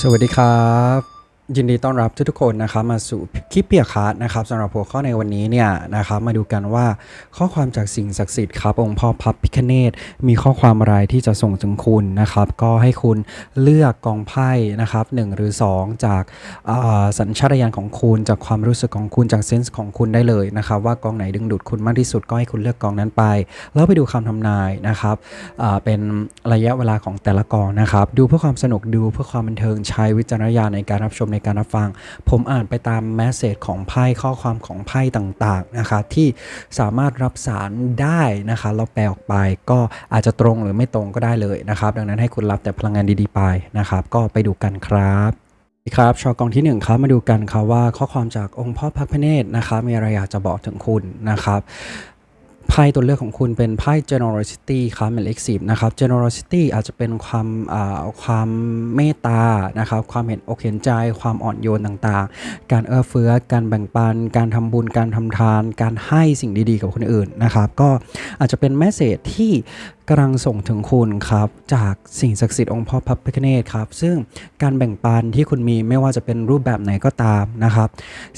สวัสดีครับ ยินดีต้อนรับทุกๆคนนะครับมาสู่คลิปเปียคาร์ดนะครับสำหรับหัวข้อในวันนี้เนี่ยนะครับมาดูกันว่าข้อความจากสิ่งศักดิ์สิทธิ์ครับองค์พ่อพับพิคเนตมีข้อความอะไรที่จะส่งถึงคุณนะครับก็ให้คุณเลือกกองไพ่นะครับหนึ่งหรือ 2 จากสัญชาตญาณของคุณจากความรู้สึกของคุณจากเซนส์ของคุณได้เลยนะครับว่ากองไหนดึงดูดคุณมากที่สุดก็ให้คุณเลือกกองนั้นไป แล้วไปดูคำทำนายนะครับเป็นระยะเวลาของแต่ละกองนะครับดูเพื่อความสนุกดูเพื่อความบันเทิงใช้วิจารณญาณในการรับชมในการรับฟัง ผมอ่านไปตามแมสเซจของไพ่ข้อความของไพ่ต่างๆนะครับที่สามารถรับสารได้นะคะเราแปลออกไปก็อาจจะตรงหรือไม่ตรงก็ได้เลยนะครับ ดังนั้นให้คุณรับแต่พลังงานดีๆไปนะครับ ก็ไปดูกันครับครับชอกองที่หนึ่งครับ มาดูกันครับว่าข้อความจากองค์พ่อพระพเนตรนะครับมีอะไรอยากจะบอกถึงคุณนะครับ ไพ่ตัวเลือกของคุณเป็นไพ่ generosity ครับหมายเลขสิบนะครับ generosity อาจจะเป็นความาความเมตตานะครับ ความเห็นอกเห็นใจ ความอ่อนโยนต่างๆ การเอื้อเฟื้อ การแบ่งปัน การทำบุญ การทำทาน การให้สิ่งดีๆ กับคนอื่นนะครับ ก็อาจจะเป็นแมสเซจที่ กำลังส่งถึงคุณครับ จากสิ่งศักดิ์สิทธิ์องค์พ่อพระพิฆเนศครับ ซึ่งการแบ่งปันที่คุณมีไม่ว่าจะเป็นรูปแบบไหนก็ตามนะครับ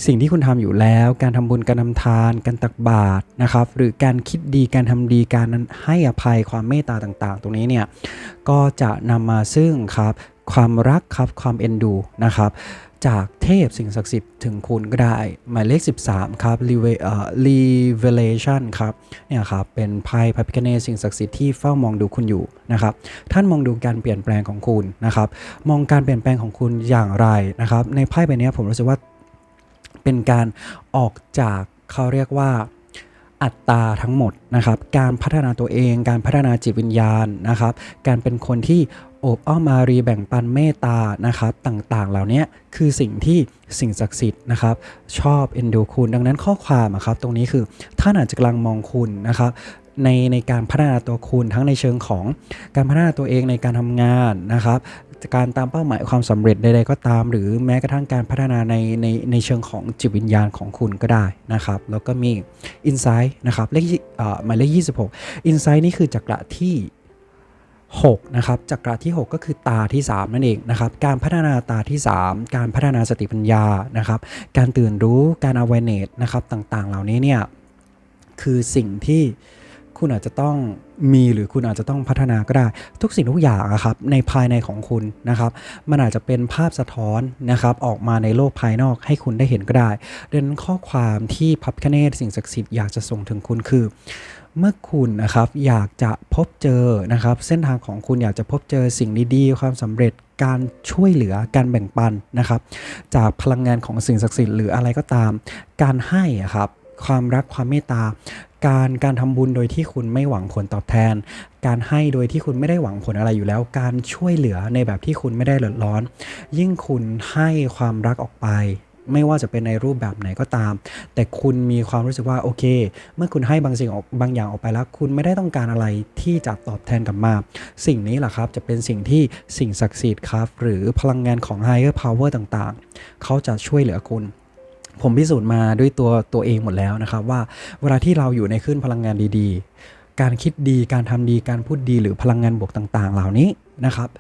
สิ่งที่คุณทำอยู่แล้ว การทำบุญการทำทาน การตักบาตรนะครับ หรือการคิดดีการทำดีการให้อภัยความเมตตาต่าง ๆ ตรงนี้เนี่ยก็จะนำมาซึ่งครับ ความรักครับความเอ็นดูนะครับ จากเทพสิ่งศักดิ์สิทธิ์ถึงคุณก็ได้ หมายเลข 13 ครับ revelation ครับเนี่ยครับเป็นไพ่พระพิฆเนศสิ่งศักดิ์สิทธิ์ที่เฝ้ามองดูคุณอยู่นะครับ ท่านมองดูการเปลี่ยนแปลงของคุณนะครับ มองการเปลี่ยนแปลงของคุณอย่างไรนะครับ ในไพ่ใบนี้ผมรู้สึกว่าเป็นการออกจากเขาเรียกว่าอัตตาทั้งหมดนะครับ การพัฒนาตัวเอง การพัฒนาจิตวิญญาณนะครับ การเป็นคนที่ อบอ้อมอารีแบ่งปันเมตตานะครับต่างๆ เหล่านี้คือสิ่งที่สิ่งศักดิ์สิทธิ์นะครับ ชอบเอ็นดูคุณ ดังนั้นข้อความอะครับตรงนี้คือท่านอาจจะกำลังมองคุณนะครับในในการพัฒนาตัวคุณทั้งในเชิงของการพัฒนาตัวเองในการทำงานนะครับการตามเป้าหมายความสำเร็จใดๆก็ตาม หรือแม้กระทั่งการพัฒนาในในในเชิงของจิตวิญญาณของคุณก็ได้นะครับ แล้วก็มี Insight นะครับเลขอ่อหมายเลข26 Insight นี่คือจักระที่ 6นะครับจักระที่ 6 ก็คือตาที่ 3 นั่นเองนะครับการพัฒนาตาที่ 3 การพัฒนาสติปัญญานะครับการตื่นรู้การ awareness นะครับต่างๆ เหล่านี้เนี่ยคือสิ่งที่ คุณอาจจะต้องมีหรือคุณอาจจะต้องพัฒนาก็ได้ ทุกสิ่งทุกอย่างครับในภายในของคุณนะครับ มันอาจจะเป็นภาพสะท้อนนะครับ ออกมาในโลกภายนอกให้คุณได้เห็นก็ได้ดังนั้นข้อความที่พับคเนตสิ่งศักดิ์สิทธิ์อยากจะส่งถึงคุณคือเมื่อคุณนะครับอยากจะพบเจอนะครับ เส้นทางของคุณอยากจะพบเจอสิ่งดีๆ ความสำเร็จการช่วยเหลือการแบ่งปันนะครับ จากพลังงานของสิ่งศักดิ์สิทธิ์หรืออะไรก็ตาม การให้อะครับความรักความเมตตา การการทำบุญโดยที่คุณไม่หวังผลตอบแทน การให้โดยที่คุณไม่ได้หวังผลอะไรอยู่แล้ว การช่วยเหลือในแบบที่คุณไม่ได้เดือดร้อน ยิ่งคุณให้ความรักออกไป ไม่ว่าจะเป็นในรูปแบบไหนก็ตาม แต่คุณมีความรู้สึกว่าโอเค เมื่อคุณให้บางสิ่งออกบางอย่างออกไปแล้ว คุณไม่ได้ต้องการอะไรที่จะตอบแทนกลับมา สิ่งนี้แหละครับจะเป็นสิ่งที่สิ่งศักดิ์สิทธิ์ครับ หรือพลังงานของ higher power ต่างๆ เขาจะช่วยเหลือคุณ ผมพิสูจน์มาด้วยตัวตัวเองหมดแล้วนะครับ ว่าเวลาที่เราอยู่ในคลื่นพลังงานดีๆ การคิดดีการทำดีการพูดดีหรือพลังงานบวกต่าง ๆ เหล่านี้นะครับ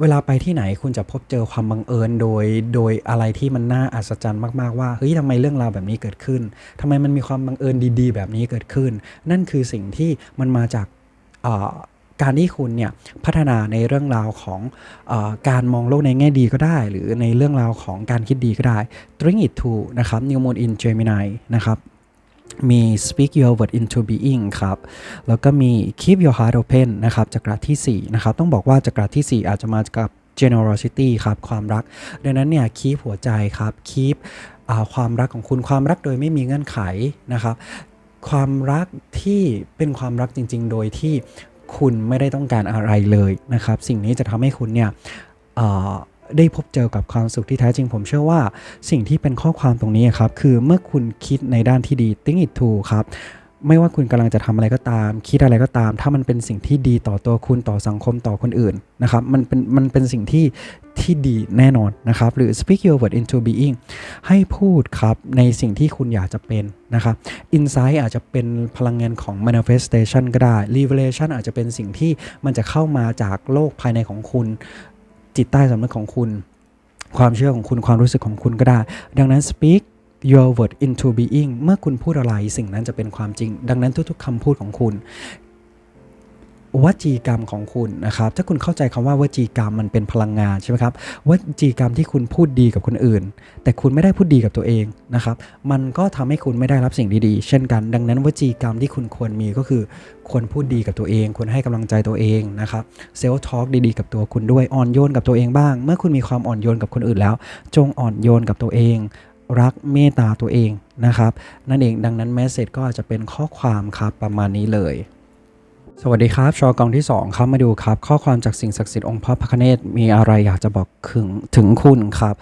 เวลาไปที่ไหนคุณจะพบเจอความบังเอิญโดยโดยอะไรที่มันน่าอัศจรรย์มากๆว่าเฮ้ยทำไมเรื่องราวแบบนี้เกิดขึ้นทำไมมันมีความบังเอิญดีๆ แบบนี้เกิดขึ้น นั่นคือสิ่งที่มันมาจากอ่อ การที่คุณเนี่ยพัฒนาในเรื่องราวของอการมองโลกในแง่ดีก็ได้ หรือในเรื่องราวของการคิดดีก็ได้ Bring it to นะครับ New Moon in Gemini นะครับมี speak your word into being ครับ แล้วก็มี keep your heart open นะครับจักระทีสี่ 4 นะครับ ต้องบอกว่าจักระทีสี่ 4 อาจจะมากับ generosity ครับ ความรัก ดังนั้นเนี่ย keep หัวใจครับ keep ความรักของคุณ ความรักโดยไม่มีเงื่อนไขนะครับ ความรักที่เป็นความรักจริง ๆ โดยที่ คุณไม่ได้ต้องการอะไรเลยนะครับ สิ่งนี้จะทำให้คุณเนี่ยได้พบเจอกับความสุขที่แท้จริง ผมเชื่อว่าสิ่งที่เป็นข้อความตรงนี้ครับ คือเมื่อคุณคิดในด้านที่ดี think it to ครับ ไม่ว่าคุณกำลังจะทำอะไรก็ตาม คิดอะไรก็ตาม ถ้ามันเป็นสิ่งที่ดีต่อตัวคุณต่อสังคมต่อคนอื่นนะครับมันเป็นมันเป็นสิ่งที่ที่ดีแน่นอนนะครับ หรือ speak your word into being ให้พูดครับในสิ่งที่คุณอยากจะเป็นนะครับ insight อาจจะเป็นพลังงานของ manifestation ก็ได้ revelation อาจจะเป็นสิ่งที่มันจะเข้ามาจากโลกภายในของคุณ จิตใต้สำนึกของคุณ ความเชื่อของคุณความรู้สึกของคุณก็ได้ ดังนั้น speak your word into being เมื่อคุณพูดอะไรสิ่งนั้นจะเป็นความจริง ดังนั้นทุกๆคำพูดของคุณวจีกรรมของคุณนะครับ ถ้าคุณเข้าใจคำว่าวจีกรรมมันเป็นพลังงานใช่ไหมครับวจีกรรมที่คุณพูดดีกับคนอื่น แต่คุณไม่ได้พูดดีกับตัวเองนะครับ มันก็ทำให้คุณไม่ได้รับสิ่งดีๆ เช่นกัน ดังนั้นวจีกรรมที่คุณควรมีก็คือควรพูดดีกับตัวเองควรให้กำลังใจตัวเองนะครับเซลล์ทอล์กดีๆกับตัวคุณด้วยอ่อนโยนกับตัวเองบ้าง เมื่อคุณมีความอ่อนโยนกับคนอื่นแล้ว จงอ่อนโยนกับตัวเอง รักเมตตาตัวเองนะครับ นั่นเองดังนั้นแมสเซจก็อาจจะเป็นข้อความครับประมาณนี้เลยสวัสดีครับ ชอกองที่ 2 ครับมาดูครับ ข้อความจากสิ่งศักดิ์สิทธิ์องค์พระพิฆเนศมีอะไรอยากจะบอกถึงถึงคุณครับ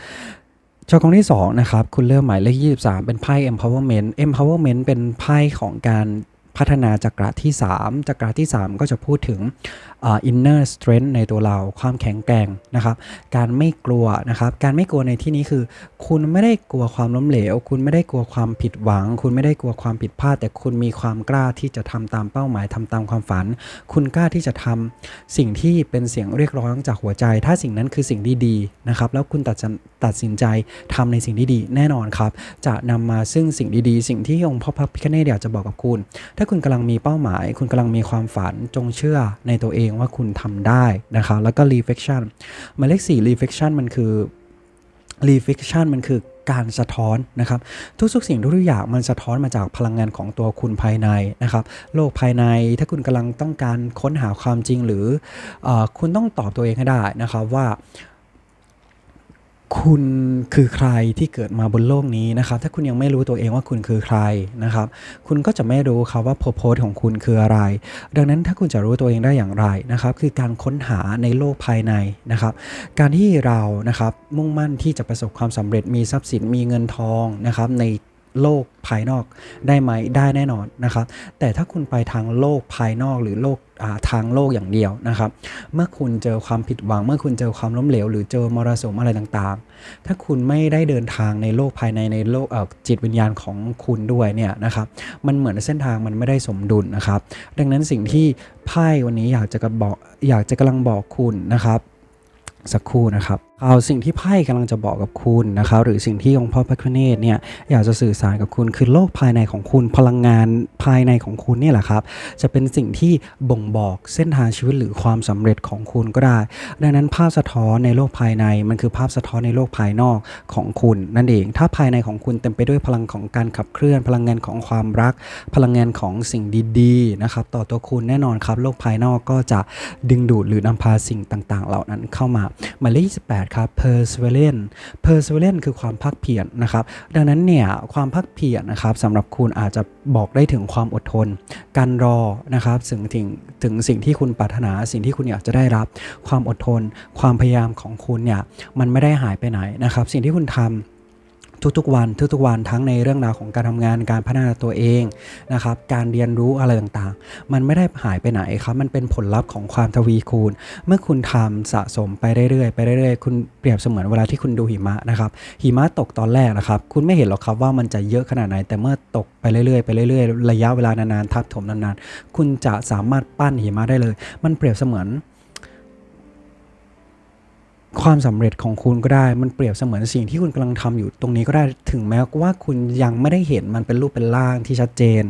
ชอกองที่ 2 นะครับ คุณเลือกหมายเลข 23 เป็นไพ่ empowerment empowerment เป็นไพ่ของการพัฒนาจักระที่ 3จักระที่ 3 ก็จะพูดถึง อ่า inner strength ในตัวเราความแข็งแกร่งนะครับ การไม่กลัวนะครับ การไม่กลัวในที่นี้คือ คุณไม่ได้กลัวความล้มเหลว คุณไม่ได้กลัวความผิดหวัง คุณไม่ได้กลัวความผิดพลาด แต่คุณมีความกล้าที่จะทำตามเป้าหมายทำตามความฝัน คุณกล้าที่จะทำสิ่งที่เป็นเสียงเรียกร้องจากหัวใจ ถ้าสิ่งนั้นคือสิ่งที่ดีนะครับ แล้วคุณตัดสินตัดสินใจทำในสิ่งที่ดีแน่นอนครับ จะนำมาซึ่งสิ่งดีๆ สิ่งที่องค์พ่อพระพิฆเนศอยากจะบอกกับคุณ ถ้าคุณกำลังมีเป้าหมาย คุณกำลังมีความฝันจงเชื่อในตัวเองว่าคุณทำได้นะครับแล้วก็ reflection หมายเลข 4 reflection มันคือ reflection มันคือการสะท้อนนะครับ ทุกๆสิ่งทุกๆอย่างมันสะท้อนมาจากพลังงานของตัวคุณภายในนะครับ โลกภายในถ้าคุณกำลังต้องการค้นหาความจริงหรือเออคุณต้องตอบตัวเองให้ได้นะครับว่า คุณคือใครที่เกิดมาบนโลกนี้นะครับ ถ้าคุณยังไม่รู้ตัวเองว่าคุณคือใครนะครับ คุณก็จะไม่รู้ครับว่าโพโพสของคุณคืออะไร ดังนั้นถ้าคุณจะรู้ตัวเองได้อย่างไรนะครับ คือการค้นหาในโลกภายในนะครับ การที่เรานะครับมุ่งมั่นที่จะประสบความสำเร็จมีทรัพย์สินมีเงินทองนะครับใน โลกภายนอกได้ไหมได้แน่นอนนะครับ แต่ถ้าคุณไปทางโลกภายนอกหรือโลกาทางโลกอย่างเดียวนะครับ เมื่อคุณเจอความผิดหวัง เมื่อคุณเจอความล้มเหลว หรือเจอมรสุมอะไรต่างๆ ถ้าคุณไม่ได้เดินทางในโลกภายในในโลกจิตวิญญาณของคุณด้วยเนี่ยนะครับ มันเหมือนเส้นทางมันไม่ได้สมดุลนะครับ ดังนั้นสิ่งที่ไพ่วันนี้อยากจะกระบอกอยากจะกำลังบอกคุณนะครับ สักครู่นะครับ สิ่งที่ไพ่กำลังจะบอกกับคุณนะครับหรือสิ่งที่องค์พ่อพระคเนศเนี่ยอยากจะสื่อสารกับคุณคือโลกภายในของคุณพลังงานภายในของคุณนี่แหละครับ จะเป็นสิ่งที่บ่งบอกเส้นทางชีวิตหรือความสำเร็จของคุณก็ได้ ดังนั้นภาพสะท้อนในโลกภายในมันคือภาพสะท้อนในโลกภายนอกของคุณนั่นเอง ถ้าภายในของคุณเต็มไปด้วยพลังของการขับเคลื่อน พลังงานของความรัก พลังงานของสิ่งดีๆนะครับต่อตัวคุณแน่นอนครับ โลกภายนอกก็จะดึงดูดหรือนำพาสิ่งต่างๆ เหล่านั้นเข้ามาหมายเลข28ครับ perseverance perseverance คือความพักเพียรนะครับ ดังนั้นเนี่ยความพักเพียรนะครับสำหรับคุณอาจจะบอกได้ถึงความอดทน การรอนะครับถึงถึงถึงสิ่งที่คุณปรารถนาสิ่งที่คุณอยากจะได้รับ ความอดทน ความพยายามของคุณเนี่ยมันไม่ได้หายไปไหนนะครับ สิ่งที่คุณทำ ทุกๆวันทุกๆวันทั้งในเรื่องราวของการทำงานการพัฒนาตัวเองนะครับการเรียนรู้อะไรต่างๆ มันไม่ได้หายไปไหนครับมันเป็นผลลัพธ์ของความทวีคูณ เมื่อคุณทำสะสมไปเรื่อยๆไปเรื่อยๆ คุณเปรียบเสมือนเวลาที่คุณดูหิมะนะครับหิมะตกตอนแรกนะครับ คุณไม่เห็นหรอกครับว่ามันจะเยอะขนาดไหน แต่เมื่อตกไปเรื่อยๆไปเรื่อยๆ ระยะเวลานานๆทับถมนานๆ คุณจะสามารถปั้นหิมะได้เลย มันเปรียบเสมือน ความสำเร็จของคุณก็ได้ มันเปรียบเสมือนสิ่งที่คุณกำลังทำอยู่ตรงนี้ก็ได้ ถึงแม้ว่าคุณยังไม่ได้เห็นมันเป็นรูปเป็นร่างที่ชัดเจน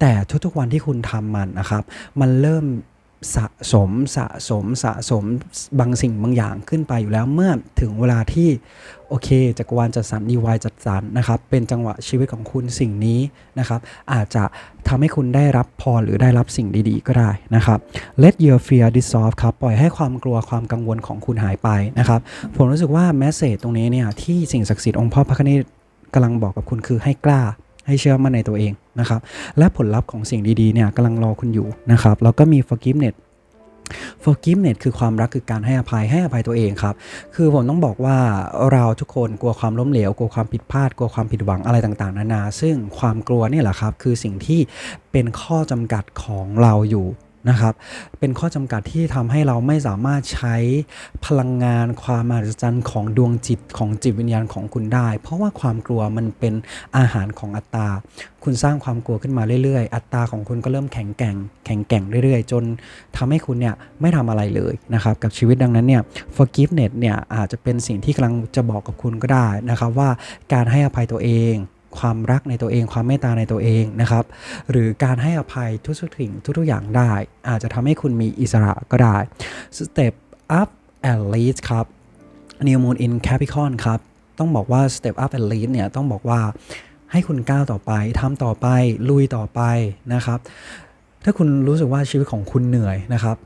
แต่ทุกๆวันที่คุณทำมันนะครับ มันเริ่ม สะสมสะสมสะสมบางสิ่งบางอย่างขึ้นไปอยู่แล้วเมื่อถึงเวลาที่โอเคจักรวาลจัดสรรดีวายจัดสรรนะครับ เป็นจังหวะชีวิตของคุณสิ่งนี้นะครับ อาจจะทำให้คุณได้รับพรหรือได้รับสิ่งดีๆ ก็ได้นะครับ let your fear dissolve ครับปล่อยให้ความกลัวความกังวลของคุณหายไปนะครับ ผมรู้สึกว่าแมสเซจตรงนี้เนี่ยที่สิ่งศักดิ์สิทธิ์องค์พ่อพระคเนศกำลังบอกกับคุณคือให้กล้า ให้เชื่อมั่นในตัวเองนะครับ และผลลัพธ์ของสิ่งดีๆเนี่ยกำลังรอคุณอยู่นะครับ แล้วก็มี forgiveness forgiveness คือความรักคือการให้อภัยให้อภัยตัวเองครับ คือผมต้องบอกว่าเราทุกคนกลัวความล้มเหลว กลัวความผิดพลาด กลัวความผิดหวังอะไรต่างๆ นานา ซึ่งความกลัวนี่แหละครับ คือสิ่งที่เป็นข้อจำกัดของเราอยู่ นะครับ เป็นข้อจำกัดที่ทำให้เราไม่สามารถใช้พลังงานความมหัศจรรย์ของดวงจิตของจิตวิญญาณของคุณได้ เพราะว่าความกลัวมันเป็นอาหารของอัตตา คุณสร้างความกลัวขึ้นมาเรื่อยๆ อัตตาของคุณก็เริ่มแข็งแกร่ง แข็งแกร่งเรื่อยๆ จนทำให้คุณเนี่ยไม่ทำอะไรเลยนะครับกับชีวิตดังนั้นเนี่ย forgiveness เนี่ยอาจจะเป็นสิ่งที่กำลังจะบอกกับคุณก็ได้นะครับว่าการให้อภัยตัวเอง ความรักในตัวเอง ความเมตตาในตัวเองนะครับ หรือการให้อภัยทุกสิ่งทุกๆอย่างได้ อาจจะทำให้คุณมีอิสระก็ได้ Step up and lead ครับ New Moon in Capricorn ครับ ต้องบอกว่า Step up and lead เนี่ยต้องบอกว่าให้คุณก้าวต่อไปทำต่อไป ลุยต่อไปนะครับ ถ้าคุณรู้สึกว่าชีวิตของคุณเหนื่อยนะครับ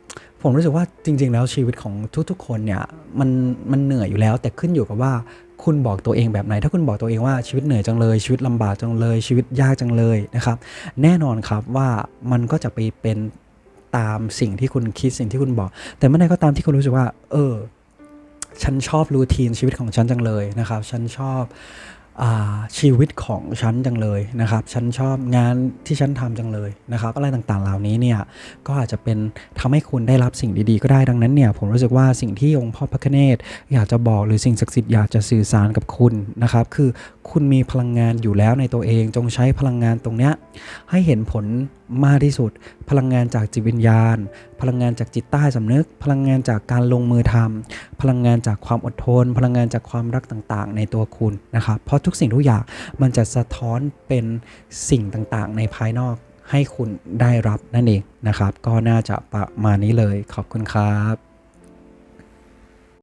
ผมรู้สึกว่าจริง ๆ แล้วชีวิตของทุกๆ คนเนี่ยมันมันเหนื่อยอยู่แล้ว แต่ขึ้นอยู่กับว่า คุณบอกตัวเองแบบไหน ถ้าคุณบอกตัวเองว่าชีวิตเหนื่อยจังเลย ชีวิตลำบากจังเลย ชีวิตยากจังเลยนะครับ แน่นอนครับว่ามันก็จะไปเป็นตามสิ่งที่คุณคิดสิ่งที่คุณบอก แต่เมื่อใดก็ตามที่คุณรู้สึกว่า เออ ฉันชอบรูทีนชีวิตของฉันจังเลยนะครับ ฉันชอบ ชีวิตของฉันจังเลยนะครับ ฉันชอบงานที่ฉันทำจังเลยนะครับ อะไรต่างๆ เหล่านี้เนี่ยก็อาจจะเป็นทำให้คุณได้รับสิ่งดีๆ ก็ได้ดังนั้นเนี่ยผมรู้สึกว่าสิ่งที่องค์พ่อพระคเนศอยากจะบอกหรือสิ่งศักดิ์สิทธิ์อยากจะสื่อสารกับคุณนะครับ คือคุณมีพลังงานอยู่แล้วในตัวเองจงใช้พลังงานตรงเนี้ยให้เห็นผล มากที่สุด พลังงานจากจิตวิญญาณ พลังงานจากจิตใต้สำนึก พลังงานจากการลงมือทำพลังงานจากความอดทน พลังงานจากความรักต่างๆ ในตัวคุณนะครับเพราะทุกสิ่งทุกอย่างมันจะสะท้อนเป็นสิ่งต่างๆ ในภายนอกให้คุณได้รับนั่นเองนะครับ ก็น่าจะประมาณนี้เลยขอบคุณครับ